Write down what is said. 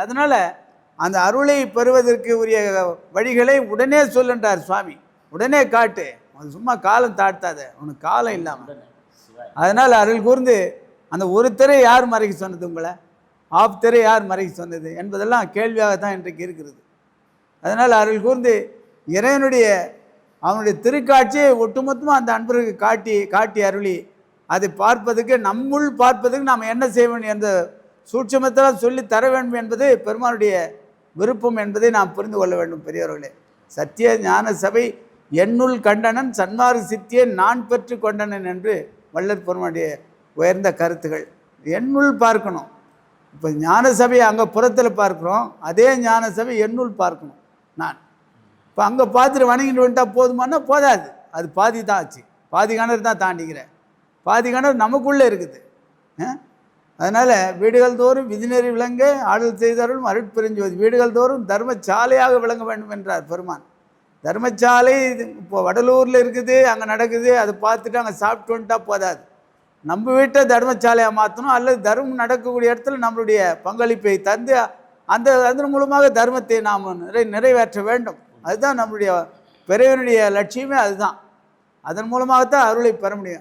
அதனால் அந்த அருளை பெறுவதற்கு உரிய வழிகளை உடனே சொல்லுன்றார் சுவாமி. உடனே காட்டு. அது சும்மா காலம் தாழ்த்தாத. உனக்கு காலம் இல்லாமல் அதனால் அருள் கூர்ந்து அந்த ஒரு திரை யார் மறைக்க சொன்னது உங்களை? ஆப் திரை யார் மறைக்க சொன்னது? என்பதெல்லாம் கேள்வியாக தான் இன்றைக்கு இருக்கிறது. அதனால் அருள் கூர்ந்து இறைவனுடைய அவனுடைய திருக்காட்சியை ஒட்டுமொத்தமாக அந்த அன்பருக்கு காட்டி காட்டி அருளி அதை பார்ப்பதுக்கு நம்முள் பார்ப்பதுக்கு நாம் என்ன செய்வோம் என்ற சூட்சமத்தில் சொல்லி தர வேண்டும் என்பது பெருமானுடைய விருப்பம் என்பதை நாம் புரிந்து கொள்ள வேண்டும் பெரியவர்களே சத்திய ஞான சபை என்னுள் கண்டனன் சன்மாறு சித்தியை நான் பெற்று கொண்டனன் என்று வள்ளற் பெருமானுடைய உயர்ந்த கருத்துகள். என்னுள் பார்க்கணும். இப்போ ஞான சபையை அங்கே புறத்தில் பார்க்குறோம் அதே ஞான சபை என்னுள் பார்க்கணும் நான். இப்போ அங்கே பார்த்துட்டு வணங்கிட்டு வந்துட்டா போதுமானா போதாது. அது பாதி தான் ஆச்சு. பாதி கணர் தான் தாண்டிக்கிறேன் பாதி கணர் நமக்குள்ளே இருக்குது. அதனால் வீடுகள் தோறும் விதிநெறி விளங்க ஆடல் செய்தாரும் அருட்பெருஞ்சோதி வீடுகள் தோறும் தர்மசாலையாக விளங்க வேண்டும் என்றார் பெருமான். தர்மசாலை இது இப்போ வடலூரில் இருக்குது அங்கே நடக்குது அதை பார்த்துட்டு அங்கே சாப்பிட்டு வந்துட்டா போதாது. நம்ம வீட்டை தர்மசாலையாக மாற்றணும் அல்லது தர்மம் நடக்கக்கூடிய இடத்துல நம்மளுடைய பங்களிப்பை தந்து அந்த அதன் மூலமாக தர்மத்தை நாம் நிறை நிறைவேற்ற வேண்டும். அதுதான் நம்மளுடைய பிறவினுடைய லட்சியமே அதுதான். அதன் மூலமாகத்தான் அருளை பெற முடியும்.